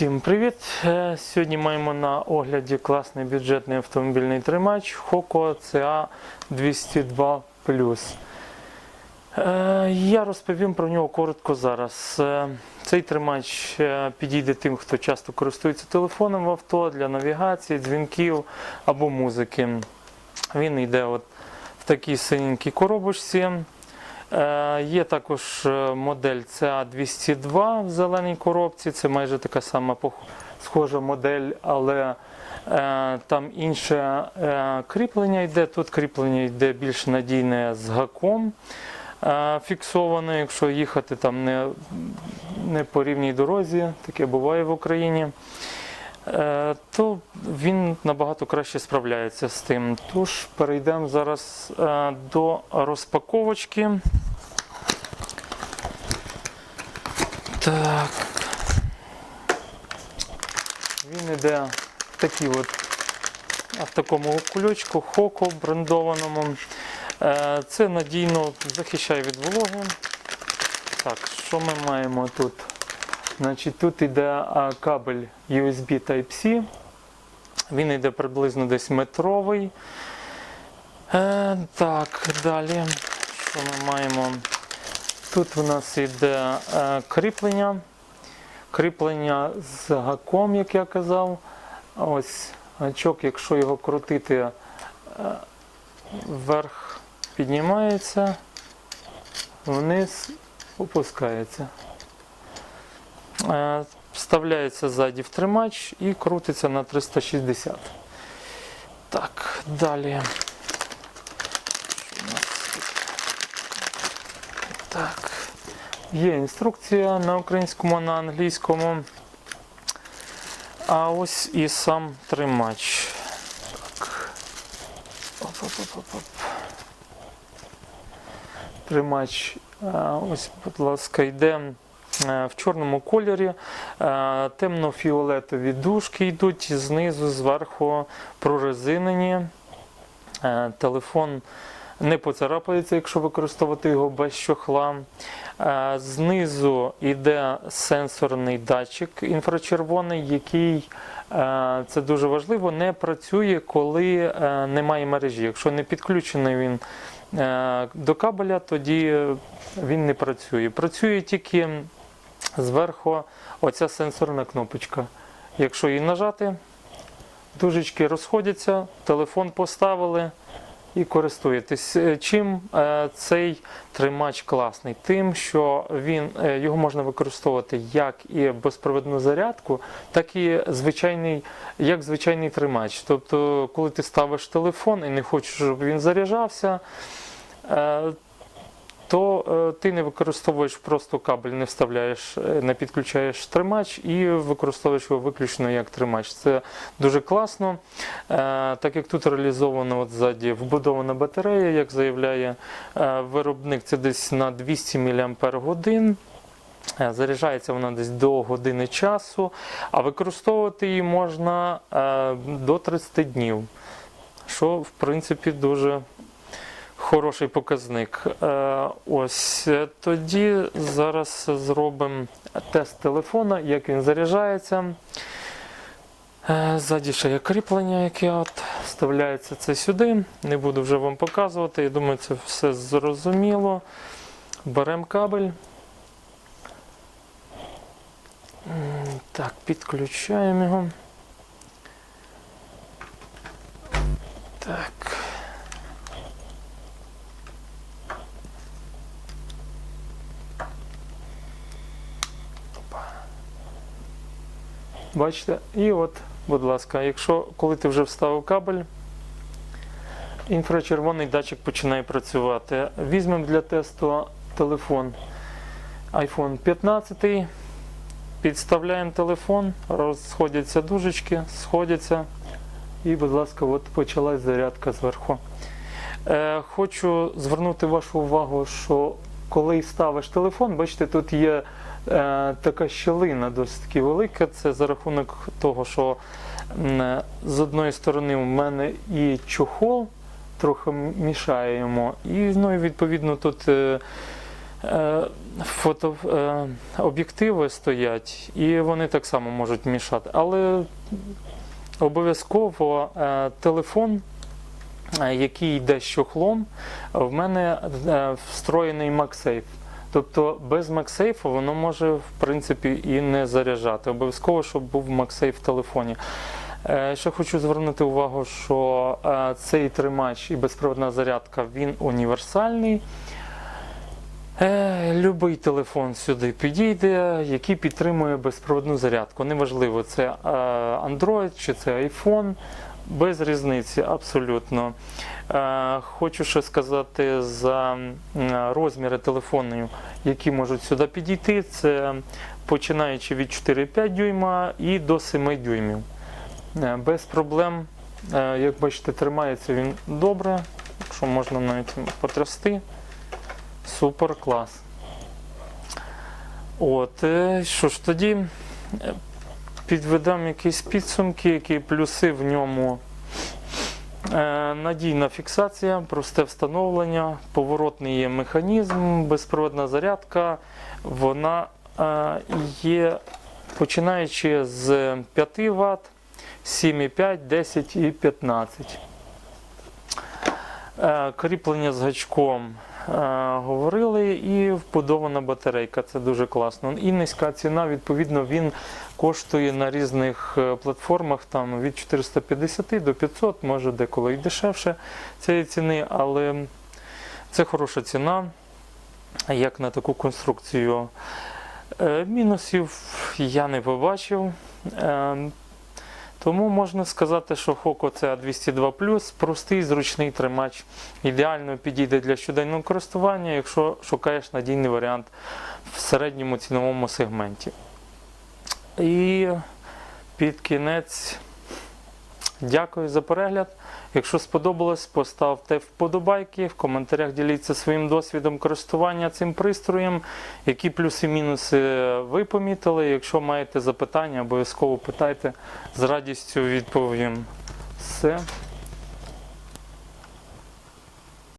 Всім привіт! Е, Сьогодні маємо на огляді класний бюджетний автомобільний тримач Hoco CA 202 Е, Я розповім про нього коротко зараз. Е, Цей тримач е, підійде тим, хто часто користується телефоном в авто для навігації, дзвінків або музики. Він йде от в такій синенькій коробочці. Е, Є також е, модель CA202 в зеленій коробці. Це майже така сама схожа модель, але е, там інше кріплення йде. Тут кріплення йде більш надійне з гаком фіксоване, якщо їхати там не, не по рівній дорозі, таке буває в Україні. То він набагато краще справляється з тим. Тож перейдемо зараз до розпаковочки. Так. Він іде такий от, в такому кульочку, хоко брендованому. Е, Це надійно захищає від вологи. Так, що ми маємо тут? Значить, тут йде кабель USB Type-C. Він йде приблизно десь метровий. Е, так, далі. Що ми маємо? Тут у нас йде е, кріплення. Кріплення з гаком, як я казав. Ось гачок, якщо його крутити е, вверх піднімається, вниз опускається. Е, Вставляється ззаді в тримач і крутиться на 360. Так, далі. Що у нас тут? Так. Є інструкція на українському, на англійському. А ось і сам тримач. Так. Оп-оп-оп-оп. Тримач, е, ось, будь ласка, йде е, в чорному кольорі. Е, Темно-фіолетові дужки йдуть знизу, зверху прорезинені. Е, Телефон не поцарапається, якщо використовувати його без чохла. Е, Знизу йде сенсорний датчик інфрачервоний, який е, це дуже важливо, не працює, коли е, немає мережі. Якщо не підключений він до кабеля, тоді він не працює. Працює тільки зверху оця сенсорна кнопочка. Якщо її нажати, дужечки розходяться, телефон поставили і користуєтесь. Е, Чим е, цей тримач класний? Тим, що він, е, його можна використовувати як і безпровідну зарядку, так і звичайний, як звичайний тримач. Тобто, коли ти ставиш телефон і не хочеш, щоб він заряджався, то е, ти не використовуєш просто кабель, не вставляєш, е, не підключаєш тримач і використовуєш його виключно як тримач. Це дуже класно. Е, Так як тут реалізовано от ззаді вбудована батарея, як заявляє виробник, це десь на 200 мАч. Заряджається вона десь до години часу, а використовувати її можна до 30 днів, що в принципі дуже хороший показник. Е, Ось е, тоді зараз зробимо тест телефона, як він заряджається. Е, Ззаді ще є кріплення, яке от вставляється це сюди. Не буду вже вам показувати. Я думаю, це все зрозуміло. Беремо кабель. Так, підключаємо його. Так. Бачите? І от, будь ласка, якщо коли ти вже вставив кабель, інфрачервоний датчик починає працювати. Візьмемо для тесту телефон iPhone 15. Підставляємо телефон, розходяться дужечки, сходяться. І, будь ласка, от почалась зарядка зверху. Е, хочу звернути вашу увагу, що коли ставиш телефон, бачите, тут є така щілина досить таки велика. Це за рахунок того, що з одної сторони в мене і чохол трохи мішає йому, і ну, відповідно тут. Е, Е, Фото, е, об'єктиви стоять, і вони так само можуть мішати. Але обов'язково е, телефон, е, який йде з чохлом, в мене е, встроєний MagSafe. Тобто без MagSafe воно може в принципі і не заряджати. Обов'язково, щоб був MagSafe в телефоні. Е, Ще хочу звернути увагу, що е, цей тримач і безпровідна зарядка він універсальний. Е, Любий телефон сюди підійде, який підтримує безпровідну зарядку. Неважливо, це Android чи це iPhone, без різниці абсолютно. Е, Хочу ще сказати за розміри телефонів, які можуть сюди підійти. Це починаючи від 4,5 дюйма і до 7 дюймів. Е, Без проблем, Е, як бачите, тримається він добре, що можна навіть потрясти. Супер клас. От, що ж тоді підведемо якісь підсумки, які плюси в ньому. Е, Надійна фіксація, просте встановлення, поворотний є механізм, безпроводна зарядка. Вона е, є починаючи з 5 Вт, 7,5, 10 і 15. Е, Кріплення з гачком говорили, і вбудована батарейка. Це дуже класно. І низька ціна, відповідно, він коштує на різних е, платформах там, від 450 до 500, може деколи і дешевше цієї ціни, але це хороша ціна, як на таку конструкцію. Е, Мінусів я не побачив. Тому можна сказати, що Хоко це 202 простий зручний тримач. Ідеально підійде для щоденного користування, якщо шукаєш надійний варіант в середньому ціновому сегменті. І під кінець дякую за перегляд. Якщо сподобалось, поставте вподобайки, в коментарях діліться своїм досвідом користування цим пристроєм, які плюси і мінуси ви помітили. Якщо маєте запитання, обов'язково питайте, з радістю відповім. Все.